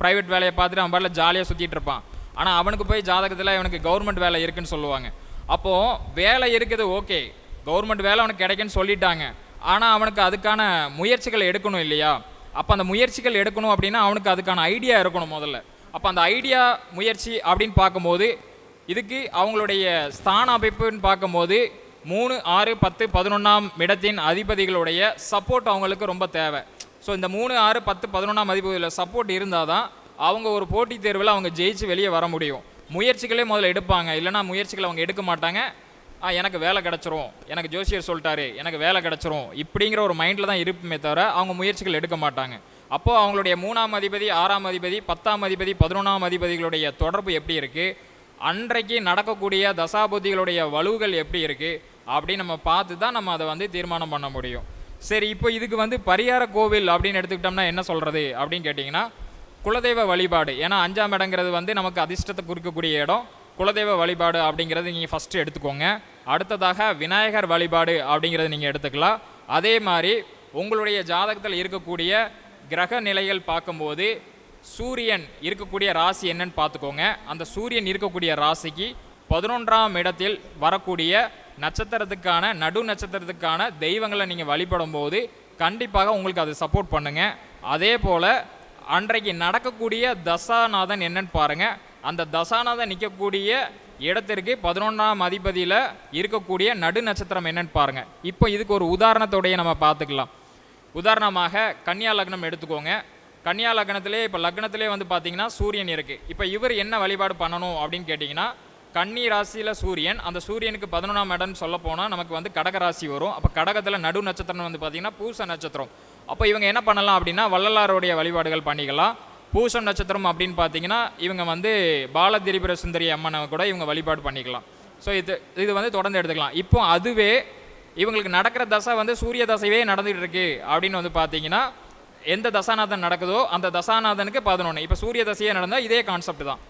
ப்ரைவேட் வேலையை பார்த்துட்டு அவன் பாட்டில் ஜாலியாக சுற்றிட்டு இருப்பான். ஆனால் அவனுக்கு போய் ஜாதகத்தில் அவனுக்கு கவர்மெண்ட் வேலை இருக்குன்னு சொல்லுவாங்க. அப்போது வேலை இருக்குது ஓகே கவர்மெண்ட் வேலை அவனுக்கு கிடைக்குன்னு சொல்லிட்டாங்க. ஆனால் அவனுக்கு அதுக்கான முயற்சிகள் எடுக்கணும் இல்லையா? அப்போ அந்த முயற்சிகள் எடுக்கணும் அப்படின்னா அவனுக்கு அதுக்கான ஐடியா இருக்கணும் முதல்ல. அப்போ அந்த ஐடியா முயற்சி அப்படின்னு பார்க்கும்போது இதுக்கு அவங்களுடைய ஸ்தான அமைப்புன்னு பார்க்கும்போது மூணு ஆறு பத்து பதினொன்றாம் இடத்தின் அதிபதிகளுடைய சப்போர்ட் அவங்களுக்கு ரொம்ப தேவை. ஸோ இந்த மூணு ஆறு பத்து பதினொன்றாம் மதிப்புகளில் சப்போர்ட் இருந்தால் தான் அவங்க ஒரு போட்டித் தேர்வில் அவங்க ஜெயிச்சு வெளியே வர முடியும். முயற்சிகளே முதல்ல எடுப்பாங்க. இல்லைன்னா முயற்சிகளை அவங்க எடுக்க மாட்டாங்க. ஆ எனக்கு வேலை கிடச்சிரும். எனக்கு ஜோசியர் சொல்லிட்டாரு எனக்கு வேலை கிடச்சிரும். இப்படிங்கிற ஒரு மைண்டில் தான் இருப்புமே தவிர அவங்க முயற்சிகள் எடுக்க மாட்டாங்க. அப்போது அவங்களுடைய மூணாம் அதிபதி ஆறாம் அதிபதி பத்தாம் அதிபதி பதினொன்றாம் அதிபதிகளுடைய தொடர்பு எப்படி இருக்குது அன்றைக்கு நடக்கக்கூடிய தசாபுத்திகளுடைய வலுவுகள் எப்படி இருக்குது அப்படின்னு நம்ம பார்த்து தான் நம்ம அதை வந்து தீர்மானம் பண்ண முடியும். சரி இப்போ இதுக்கு வந்து பரிகார கோவில் அப்படின்னு எடுத்துக்கிட்டோம்னா என்ன சொல்கிறது அப்படின்னு கேட்டிங்கன்னா குலதெய்வ வழிபாடு. ஏன்னா அஞ்சாம் இடங்கிறது வந்து நமக்கு அதிர்ஷ்டத்தை குறிக்கக்கூடிய இடம். குலதெய்வ வழிபாடு அப்படிங்கிறது நீங்கள் ஃபஸ்ட்டு எடுத்துக்கோங்க. அடுத்ததாக விநாயகர் வழிபாடு அப்படிங்கிறது நீங்கள் எடுத்துக்கலாம். அதே மாதிரி உங்களுடைய ஜாதகத்தில் இருக்கக்கூடிய கிரக நிலைகள் பார்க்கும்போது சூரியன் இருக்கக்கூடிய ராசி என்னன்னு பார்த்துக்கோங்க. அந்த சூரியன் இருக்கக்கூடிய ராசிக்கு பதினொன்றாம் இடத்தில் வரக்கூடிய நட்சத்திரத்துக்கான நடு நட்சத்திரத்துக்கான தெய்வங்களை நீங்கள் வழிபடும் போது கண்டிப்பாக உங்களுக்கு அது சப்போர்ட் பண்ணுங்கள் அதே போல் அன்றைக்கு நடக்கக்கூடிய தசாநாதன் என்னன்னு பாருங்கள் அந்த தசாநாதன் நிற்கக்கூடிய இடத்திற்கு பதினொன்றாம் அதிபதியில் இருக்கக்கூடிய நடு நட்சத்திரம் என்னன்னு பாருங்கள் இப்போ இதுக்கு ஒரு உதாரணத்தோடைய நம்ம பார்த்துக்கலாம். உதாரணமாக கன்னியா லக்னம் எடுத்துக்கோங்க. கன்னியா லக்னத்திலே இப்போ லக்னத்திலே வந்து பார்த்தீங்கன்னா சூரியன் இருக்குது இப்போ இவர் என்ன வழிபாடு பண்ணணும் அப்படின்னு கேட்டிங்கன்னா கன்னி ராசியில் சூரியன் அந்த சூரியனுக்கு பதினொன்றாம் இடம்னு சொல்ல போனால் நமக்கு வந்து கடக ராசி வரும். அப்போ கடகத்தில் நடு நட்சத்திரம் வந்து பார்த்தீங்கன்னா பூச நட்சத்திரம். அப்போ இவங்க என்ன பண்ணலாம் அப்படின்னா வள்ளலாருடைய வழிபாடுகள் பண்ணிக்கலாம். பூசம் நட்சத்திரம் அப்படின்னு பார்த்தீங்கன்னா இவங்க வந்து பாலதிரிபுர சுந்தரி அம்மனை கூட இவங்க வழிபாடு பண்ணிக்கலாம். ஸோ இது இது வந்து தொடர்ந்து எடுத்துக்கலாம். இப்போ அதுவே இவங்களுக்கு நடக்கிற தசை வந்து சூரிய தசையே நடந்துகிட்டு இருக்கு அப்படின்னு வந்து பார்த்தீங்கன்னா எந்த தசாநாதன் நடக்குதோ அந்த தசாநாதனுக்கு பதினொன்று இப்போ சூரிய தசையே நடந்தால் இதே கான்செப்ட் தான்.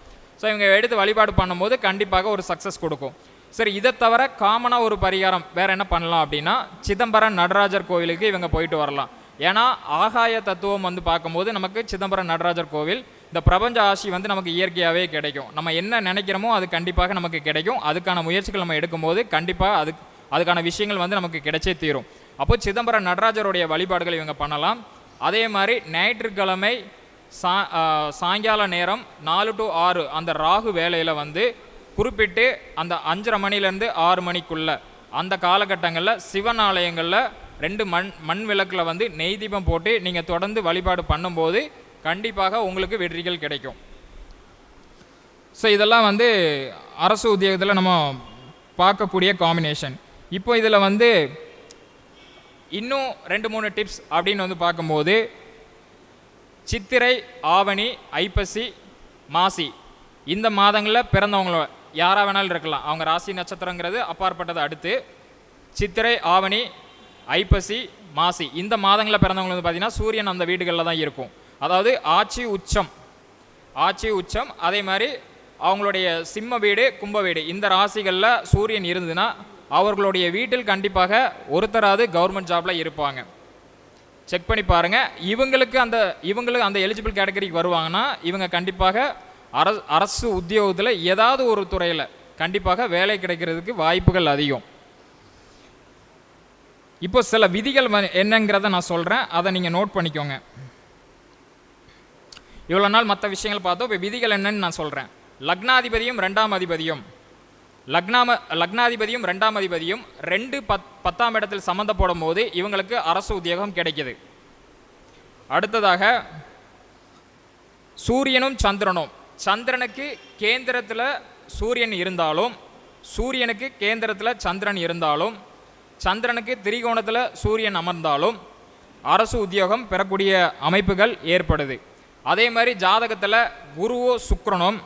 ஸோ இவங்க எடுத்து வழிபாடு பண்ணும்போது கண்டிப்பாக ஒரு சக்ஸஸ் கொடுக்கும். சரி இதை தவிர காமனாக ஒரு பரிகாரம் வேறு என்ன பண்ணலாம் அப்படின்னா சிதம்பரம் நடராஜர் கோவிலுக்கு இவங்க போயிட்டு வரலாம். ஏன்னா ஆகாய தத்துவம் வந்து பார்க்கும்போது நமக்கு சிதம்பரம் நடராஜர் கோவில் இந்த பிரபஞ்ச ஆசி வந்து நமக்கு இயற்கையாகவே கிடைக்கும். நம்ம என்ன நினைக்கிறோமோ அது கண்டிப்பாக நமக்கு கிடைக்கும். அதுக்கான முயற்சிகள் நம்ம எடுக்கும்போது கண்டிப்பாக அது அதுக்கான விஷயங்கள் வந்து நமக்கு கிடைச்சே தீரும். அப்போது சிதம்பரம் நடராஜருடைய வழிபாடுகள் இவங்க பண்ணலாம். அதே மாதிரி ஞாயிற்றுக்கிழமை சா சாயங்கால நேரம் நாலு டு ஆறு அந்த ராகு வேலையில் வந்து குறிப்பிட்டு அந்த அஞ்சரை மணிலேருந்து ஆறு மணிக்குள்ள அந்த காலகட்டங்களில் சிவன் ஆலயங்களில் ரெண்டு மண் மண் விளக்கில் வந்து நெய் தீபம் போட்டு நீங்கள் தொடர்ந்து வழிபாடு பண்ணும்போது கண்டிப்பாக உங்களுக்கு வெற்றிகள் கிடைக்கும். ஸோ இதெல்லாம் வந்து அரசு உத்தியோகத்தில் நம்ம பார்க்கக்கூடிய காம்பினேஷன் இப்போ இதில் வந்து இன்னும் ரெண்டு மூணு டிப்ஸ் அப்படின்னு வந்து பார்க்கும்போது சித்திரை ஆவணி ஐப்பசி மாசி. இந்த மாதங்களில் பிறந்தவங்கள யாராக வேணாலும் இருக்கலாம். அவங்க ராசி நட்சத்திரங்கிறது அப்பாற்பட்டது அடுத்து சித்திரை ஆவணி ஐப்பசி மாசி. இந்த மாதங்களில் பிறந்தவங்க வந்து பார்த்தீங்கன்னா சூரியன் அந்த வீடுகளில் தான் இருக்கும். அதாவது ஆட்சி உச்சம். ஆட்சி உச்சம். அதே மாதிரி அவங்களுடைய சிம்ம வீடு கும்ப வீடு. இந்த ராசிகளில் சூரியன் இருந்ததுன்னா அவர்களுடைய வீட்டில் கண்டிப்பாக ஒருத்தராவது கவர்மெண்ட் ஜாப்பில் இருப்பாங்க. செக் பண்ணி பாருங்கள் இவங்களுக்கு அந்த இவங்களுக்கு அந்த எலிஜிபிள் கேட்டகரிக்கு வருவாங்கன்னா இவங்க கண்டிப்பாக அரசு அரசு உத்தியோகத்தில் ஏதாவது ஒரு துறையில் கண்டிப்பாக வேலை கிடைக்கிறதுக்கு வாய்ப்புகள் அதிகம். இப்போ சில விதிகள் என்னங்கிறத நான் சொல்கிறேன் அதை நீங்கள் நோட் பண்ணிக்கோங்க. இவ்வளோ நாள் மற்ற விஷயங்கள் பார்த்தோம். இப்போ விதிகள் என்னன்னு நான் சொல்கிறேன் லக்னாதிபதியும் ரெண்டாம் அதிபதியும். லக்னாம லக்னாதிபதியும் ரெண்டாம் அதிபதியும் ரெண்டு பத் பத்தாம் இடத்தில் சம்மந்தப்படும் போது இவங்களுக்கு அரசு உத்தியோகம் கிடைக்குது. அடுத்ததாக சூரியனும் சந்திரனும். சந்திரனுக்கு கேந்திரத்தில் சூரியன் இருந்தாலும் சூரியனுக்கு கேந்திரத்தில் சந்திரன் இருந்தாலும் சந்திரனுக்கு திரிகோணத்தில் சூரியன் அமர்ந்தாலும் அரசு உத்தியோகம் பெறக்கூடிய அமைப்புகள் ஏற்படுது. அதே மாதிரி ஜாதகத்தில் குருவோ சுக்கரனும்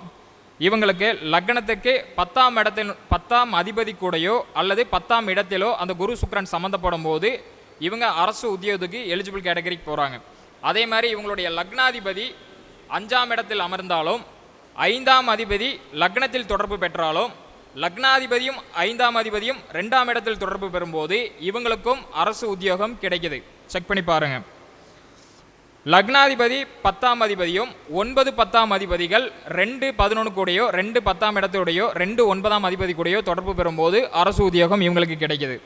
இவங்களுக்கு லக்னத்துக்கு பத்தாம் இடத்தில் பத்தாம் அதிபதி கூடயோ அல்லது பத்தாம் இடத்திலோ அந்த குரு சுக்ரன் சம்மந்தப்படும் போது இவங்க அரசு உத்தியோகத்துக்கு எலிஜிபிள் கேட்டகரிக்கு போகிறாங்க அதே மாதிரி இவங்களுடைய லக்னாதிபதி அஞ்சாம் இடத்தில் அமர்ந்தாலும் ஐந்தாம் அதிபதி லக்னத்தில் தொடர்பு பெற்றாலும் லக்னாதிபதியும் ஐந்தாம் அதிபதியும் ரெண்டாம் இடத்தில் தொடர்பு பெறும்போது இவங்களுக்கும் அரசு உத்தியோகம் கிடைக்குது. செக் பண்ணி பாருங்கள் லக்னாதிபதி பத்தாம் அதிபதியும் ஒன்பது பத்தாம் அதிபதிகள் ரெண்டு பதினொன்று கூடையோ ரெண்டு பத்தாம் இடத்தோடையோ ரெண்டு ஒன்பதாம் அதிபதி கூடையோ தொடர்பு பெறும்போது அரசு உத்தியோகம் இவங்களுக்கு கிடைக்கிது.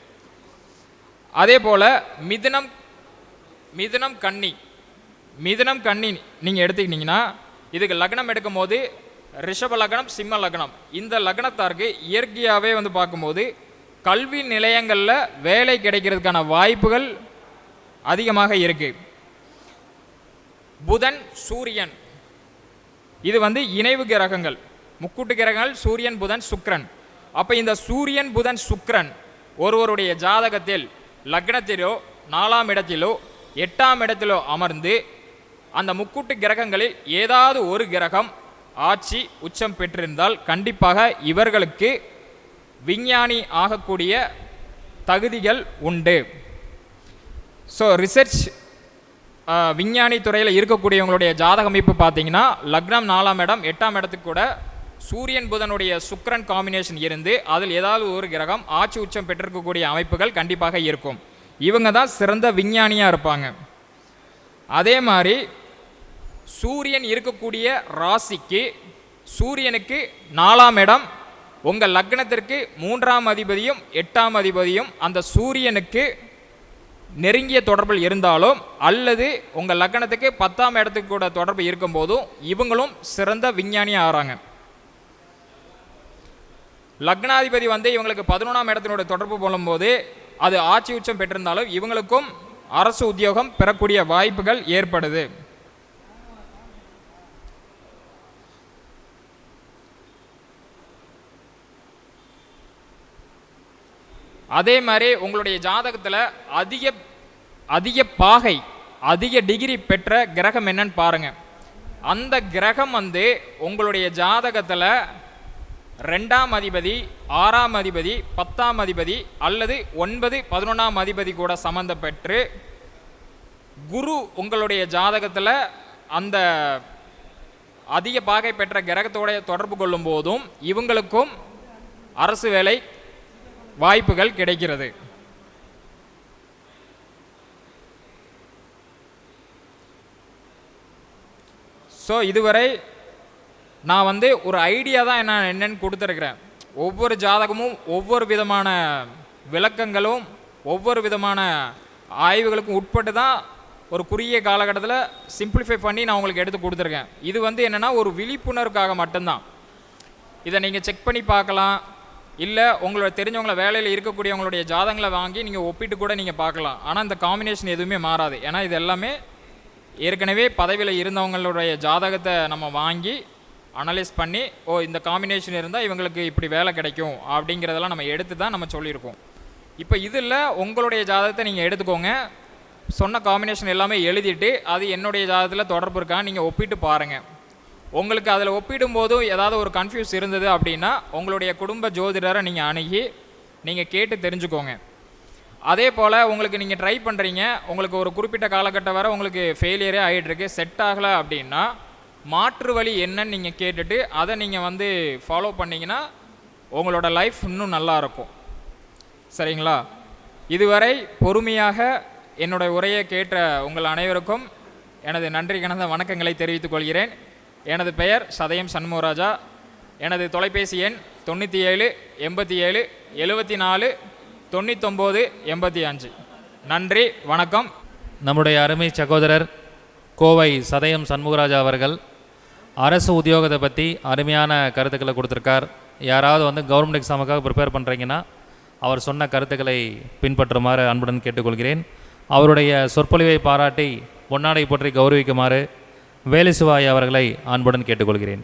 அதே போல் மிதுனம் மிதுனம் கன்னி மிதுனம் கன்னி நீங்கள் எடுத்துக்கிட்டிங்கன்னா இதுக்கு லக்னம் எடுக்கும்போது ரிஷப லக்னம் சிம்ம லக்னம். இந்த லக்னத்தாருக்கு இயற்கையாகவே வந்து பார்க்கும்போது கல்வி நிலையங்களில் வேலை கிடைக்கிறதுக்கான வாய்ப்புகள் அதிகமாக இருக்குது புதன் சூரியன். இது வந்து இணைவு கிரகங்கள். முக்கூட்டு கிரகங்கள் சூரியன் புதன் சுக்ரன் அப்போ இந்த சூரியன் புதன் சுக்ரன் ஒருவருடைய ஜாதகத்தில் லக்னத்திலோ நாலாம் இடத்திலோ எட்டாம் இடத்திலோ அமர்ந்து அந்த முக்கூட்டு கிரகங்களில் ஏதாவது ஒரு கிரகம் ஆட்சி உச்சம் பெற்றிருந்தால் கண்டிப்பாக இவர்களுக்கு விஞ்ஞானி ஆகக்கூடிய தகுதிகள் உண்டு. ஸோ ரிசர்ச் விஞ்ஞானி துறையில் இருக்கக்கூடியவங்களுடைய ஜாதக அமைப்பு பார்த்தீங்கன்னா லக்னம் நாலாம் இடம் எட்டாம் இடத்துக்கு கூட சூரியன் புதனுடைய சுக்கரன் காம்பினேஷன் இருந்து அதில் ஏதாவது ஒரு கிரகம் ஆட்சி உச்சம் பெற்றிருக்கக்கூடிய அமைப்புகள் கண்டிப்பாக இருக்கும். இவங்க தான் சிறந்த விஞ்ஞானியாக இருப்பாங்க. அதே மாதிரி சூரியன் இருக்கக்கூடிய ராசிக்கு சூரியனுக்கு நாலாம் இடம் உங்கள் லக்னத்திற்கு மூன்றாம் அதிபதியும் எட்டாம் அதிபதியும் அந்த சூரியனுக்கு நெருங்கிய தொடர்பில் இருந்தாலும் அல்லது உங்கள் லக்னத்துக்கு பத்தாம் இடத்துக்கு கூட தொடர்பு இருக்கும்போதும் இவங்களும் சிறந்த விஞ்ஞானியாக ஆகிறாங்க லக்னாதிபதி வந்து இவங்களுக்கு பதினொன்றாம் இடத்தினுடைய தொடர்பு போலும்போது அது ஆட்சி உச்சம் பெற்றிருந்தாலும் இவங்களுக்கும் அரசு உத்தியோகம் பெறக்கூடிய வாய்ப்புகள் ஏற்படுது. அதே மாதிரி உங்களுடைய ஜாதகத்தில் அதிக அதிக பாகை அதிக டிகிரி பெற்ற கிரகம் என்னன்னு பாருங்க. அந்த கிரகம் வந்து உங்களுடைய ஜாதகத்தில் ரெண்டாம் அதிபதி ஆறாம் அதிபதி பத்தாம் அதிபதி அல்லது ஒன்பது பதினொன்றாம் அதிபதி கூட சம்மந்தப்பெற்று குரு உங்களுடைய ஜாதகத்தில் அந்த அதிக பாகை பெற்ற கிரகத்தோடைய தொடர்பு கொள்ளும் போதும் இவங்களுக்கும் அரசு வேலை வாய்ப்புகள் கிடைக்கிறது. ஸோ இதுவரை நான் வந்து ஒரு ஐடியா தான் நான் என்னன்னு கொடுத்துருக்குறேன். ஒவ்வொரு ஜாதகமும் ஒவ்வொரு விதமான விளக்கங்களும் ஒவ்வொரு விதமான ஆய்வுகளுக்கும் உட்பட்டு தான் ஒரு குறுகிய காலகட்டத்தில் சிம்பிளிஃபை பண்ணி நான் உங்களுக்கு எடுத்து கொடுத்துருக்கேன். இது வந்து என்னென்னா ஒரு விழிப்புணர்வுக்காக மட்டும்தான். இதை நீங்கள் செக் பண்ணி பார்க்கலாம். இல்லை உங்களோட தெரிஞ்சவங்கள வேலையில் இருக்கக்கூடியவங்களுடைய ஜாதங்களை வாங்கி நீங்கள் ஒப்பிட்டு கூட நீங்கள் பார்க்கலாம். ஆனால் இந்த காம்பினேஷன் எதுவுமே மாறாது. ஏன்னா இது எல்லாமே ஏற்கனவே பதவியில் இருந்தவங்களுடைய ஜாதகத்தை நம்ம வாங்கி அனலைஸ் பண்ணி ஓ இந்த காம்பினேஷன் இருந்தால் இவங்களுக்கு இப்படி வேலை கிடைக்கும் அப்படிங்கிறதெல்லாம் நம்ம எடுத்து தான் நம்ம சொல்லியிருக்கோம். இப்போ இதில் உங்களுடைய ஜாதகத்தை நீங்கள் எடுத்துக்கோங்க. சொன்ன காம்பினேஷன் எல்லாமே எழுதிட்டு அது என்னுடைய ஜாதகத்தில் தொடர்பு இருக்கான்னு நீங்கள் ஒப்பிட்டு பாருங்கள் உங்களுக்கு அதில் ஒப்பிடும்போதும் ஏதாவது ஒரு கன்ஃபியூஸ் இருந்தது அப்படின்னா உங்களுடைய குடும்ப ஜோதிடரை நீங்கள் அணுகி நீங்கள் கேட்டு தெரிஞ்சுக்கோங்க. அதே போல் உங்களுக்கு நீங்கள் ட்ரை பண்ணுறீங்க உங்களுக்கு ஒரு குறிப்பிட்ட காலகட்டம் வரை உங்களுக்கு ஃபெயிலியரே ஆகிட்டுருக்கு செட் ஆகலை அப்படின்னா மாற்று வழி என்னன்னு நீங்கள் கேட்டுட்டு அதை நீங்கள் வந்து ஃபாலோ பண்ணிங்கன்னா உங்களோட லைஃப் இன்னும் நல்லாயிருக்கும் சரிங்களா? இதுவரை பொறுமையாக என்னுடைய உரையை கேட்ட உங்கள் அனைவருக்கும் எனது நன்றி கணந்த வணக்கங்களை தெரிவித்துக் கொள்கிறேன். எனது பெயர் சதயம் சண்முகராஜா. எனது தொலைபேசி எண் தொண்ணூற்றி ஏழு எண்பத்தி ஏழு எழுபத்தி நாலு தொண்ணூத்தொம்பது எண்பத்தி அஞ்சு நன்றி வணக்கம். நம்முடைய அருமை சகோதரர் கோவை சதயம் சண்முகராஜா அவர்கள் அரசு உத்தியோகத்தை பற்றி அருமையான கருத்துக்களை கொடுத்துருக்கார். யாராவது வந்து கவர்மெண்ட் எக்ஸாமுக்காக ப்ரிப்பேர் பண்ணுறீங்கன்னா அவர் சொன்ன கருத்துக்களை பின்பற்றுமாறு அன்புடன் கேட்டுக்கொள்கிறேன். அவருடைய சொற்பொழிவை பாராட்டி பொன்னாடை பற்றி கௌரவிக்குமாறு வேலுசிவாய் அவர்களை அன்புடன் கேட்டுக்கொள்கிறேன்.